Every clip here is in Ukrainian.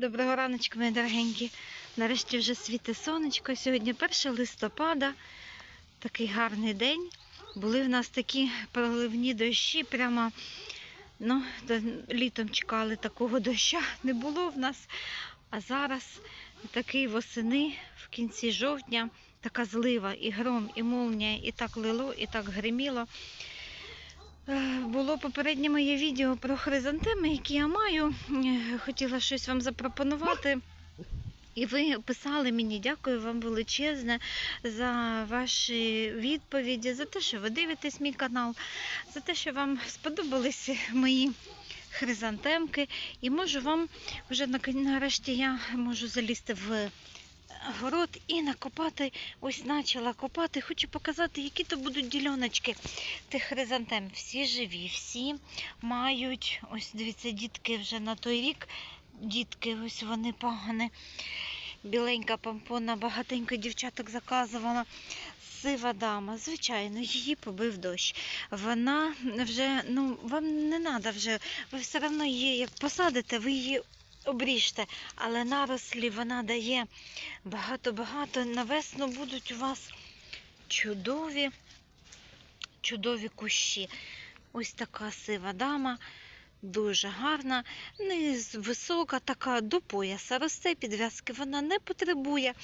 Доброго раночку, мої дорогенькі. Нарешті вже світе сонечко. Сьогодні 1 листопада. Такий гарний день. Були в нас такі проливні дощі. Прямо ну, літом чекали такого доща. Не було в нас. А зараз такий восени в кінці жовтня. Така злива, і гром, і молнія, і так лило, і так гриміло. Е, Було попереднє моє відео про хризантеми, які я маю. Е, Хотіла щось вам запропонувати. І ви писали мені, дякую вам величезне за ваші відповіді, за те, що ви дивитесь мій канал, за те, що вам сподобалися мої хризантемки. І можу вам вже нарешті я можу залізти в город і накопати. Ось почала копати. Хочу показати, які то будуть діляночки тих хризантем. Всі живі, всі мають. Ось дивіться, дітки вже на той рік. Дітки, ось вони пагани. Біленька помпона, багатенько дівчаток заказувала. Сива дама, звичайно, її побив дощ. Вона вже, ну, вам не треба вже, ви все одно її, як посадите, ви її обріжте. Але нарослі вона дає багато-багато. На весну будуть у вас чудові, чудові кущі. Ось така сива дама, дуже гарна, низ висока, така до пояса росте, підв'язки вона не потребує.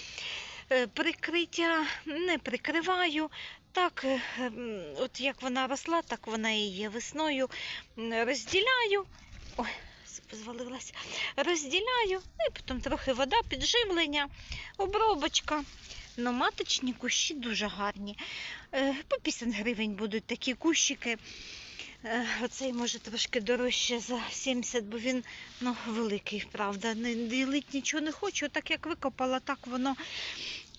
Е, Прикриття не прикриваю. Так, е, от як вона росла, так вона і є весною. Розділяю. Ой, звалилася. Розділяю, ну і потім трохи вода, підживлення, обробочка. Ну, маточні кущі дуже гарні. Е, По 50 гривень будуть такі кущики. Е, Оцей може трошки дорожче за 70, бо він ну, великий, правда. Не ділить нічого не хочу. Так як викопала, так воно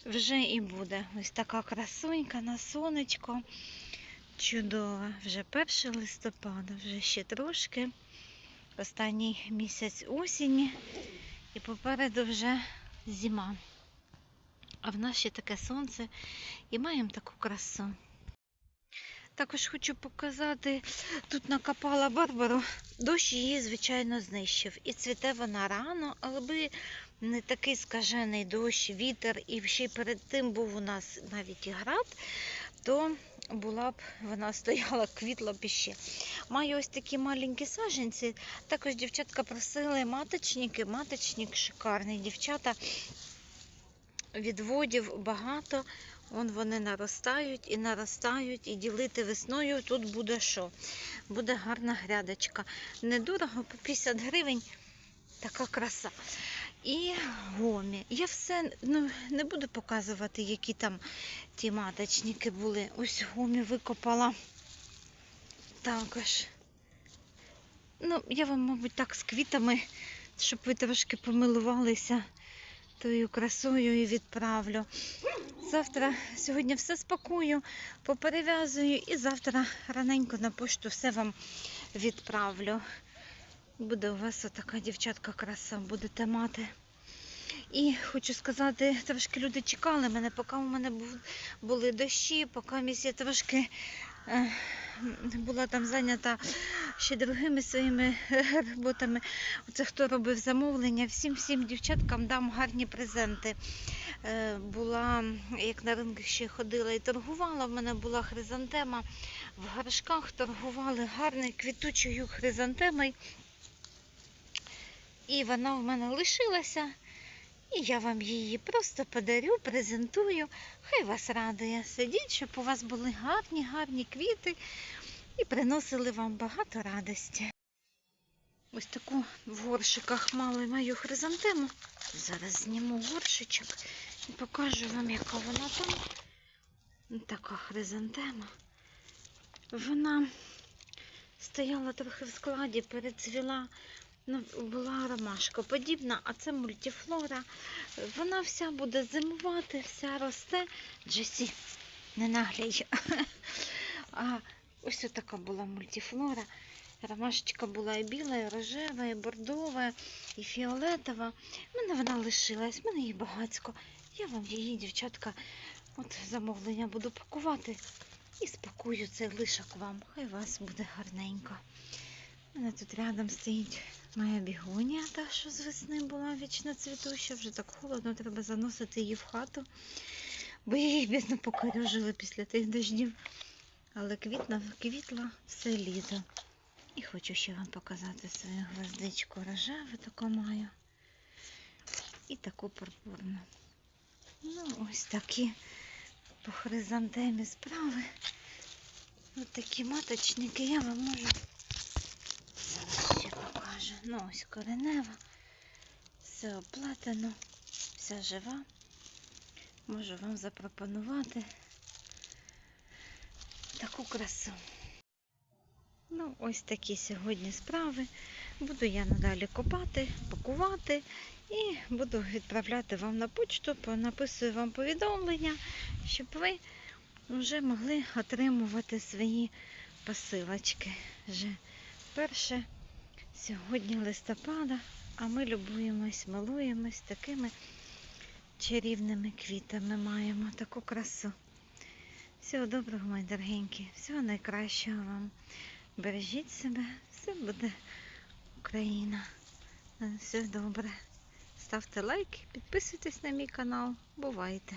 вже і буде. Ось така красунька на сонечко. Чудова. Вже 1 листопада, вже ще трошки. Останній місяць осені. І попереду вже зима. А в нас ще таке сонце і маємо таку красу. Також хочу показати, тут накопала Барбару. Дощ її, звичайно, знищив. І цвіте вона рано, але не такий скажений дощ, вітер, і ще й перед тим був у нас навіть і град, то була б вона стояла, квітла б іще. Маю ось такі маленькі саженці. Також дівчатка просили маточники. Маточник шикарний. Дівчата відводів багато. Вон вони наростають і наростають, і ділити весною тут буде що? Буде гарна грядочка. Недорого, по 50 гривень така краса. І гомі. Я все ну, не буду показувати, які там ті маточники були. Ось гомі викопала також. Ну, я вам, мабуть, так з квітами, щоб ви трошки помилувалися тою красою і відправлю. Завтра, сьогодні все спакую, поперев'язую і завтра раненько на пошту все вам відправлю. Буде у вас отака дівчатка краса, будете мати. І хочу сказати, трошки люди чекали мене, поки у мене були дощі, поки місь я трошки е, була там зайнята ще другими своїми роботами. Оце хто робив замовлення, всім всім дівчаткам дам гарні презенти. Е, Була, як на ринку ще ходила і торгувала, в мене була хризантема в горшках, торгували гарною квітучою хризантемою. І вона в мене лишилася. І я вам її просто подарю, презентую. Хай вас радує. Сидіть, щоб у вас були гарні, гарні квіти і приносили вам багато радості. Ось таку в горшиках мали мою хризантему. Зараз зніму горшичок і покажу вам, яка вона там. Така хризантема. Вона стояла трохи в складі, перецвіла. Ну, була ромашка подібна, а це мультифлора. Вона вся буде зимувати, вся росте. Джесі, не нагляй. А ось така була мультифлора. Ромашечка була і біла, і рожева, і бордова, і фіолетова. У мене вона лишилась, в мене її багацько. Я вам її, дівчатка, от замовлення буду пакувати і спакую цей лишок вам. Хай вас буде гарненько. У мене тут рядом стоїть моя бігонія, та що з весни була вічно цвітуща, вже так холодно, треба заносити її в хату, бо її бідно покорюжили після тих дождів. Але квітна, квітла все літо. І хочу ще вам показати свою гвоздичку рожеву таку маю. І таку пурпурну. Ну, ось такі по хризантемі справи. Ось такі маточники я вам можу. Ну, ось коренева. Все оплетено, вся жива. Можу вам запропонувати таку красу. Ну, ось такі сьогодні справи. Буду я надалі копати, пакувати і буду відправляти вам на почту, написую вам повідомлення, щоб ви вже могли отримувати свої посилочки. Вже перше сьогодні листопада, а ми любуємось, милуємось такими чарівними квітами. Маємо таку красу. Всього доброго, мої дорогенькі, всього найкращого вам. Бережіть себе, все буде Україна. Все добре. Ставте лайки, підписуйтесь на мій канал. Бувайте!